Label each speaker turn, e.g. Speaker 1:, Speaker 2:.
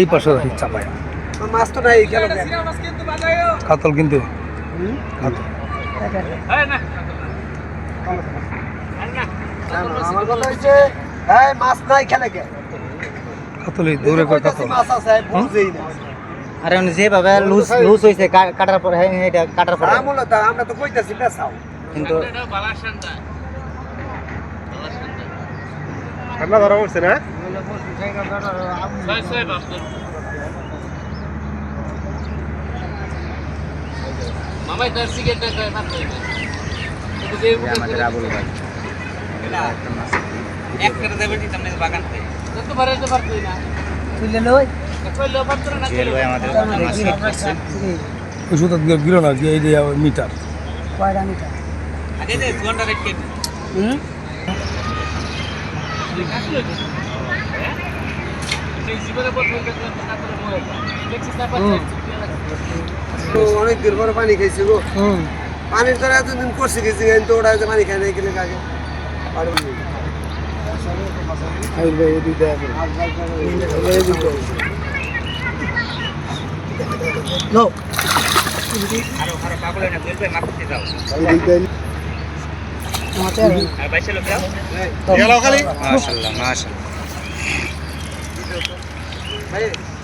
Speaker 1: এই পাশে রাখি চাপায়
Speaker 2: মাছ তো নাই গেল
Speaker 1: কাতল কিন্তু। কাতল।
Speaker 2: আমার কথা হচ্ছে হ্যাঁ মাছ নাই খেলে কে?
Speaker 1: কাতলই দৌড়ে করে কাতল।
Speaker 2: মাছ আছে বুঝেই না।
Speaker 3: আরে উনি যেভাবে লুজ লুজ কাটার পরে হ্যাঁ এটা কাটার পরে।
Speaker 2: তা আমরা তো কইতাছি পেছাও
Speaker 3: কিন্তু
Speaker 2: ঠান্ডা ধরা পড়ছে না?
Speaker 4: মামাই তার সিগারেট
Speaker 3: আমাদের আবুল ভাই
Speaker 4: এক করে দেবে দিতাম না বাগান থেকে তো পারে তো পারতই না
Speaker 3: তুলে লই জুয়েল
Speaker 1: মিটার
Speaker 3: কয়টা মিটার?
Speaker 4: আগে যে ঘণ্টা রেট কে
Speaker 3: হুম?
Speaker 2: অনেক দিন পরে পানি খাইছি গো।
Speaker 3: হুম।
Speaker 2: পানির তো এতদিন করছি গেছি কিন্তু ওটা পানি খাই নাই কিনে আগে
Speaker 3: লো। আরও
Speaker 2: 早。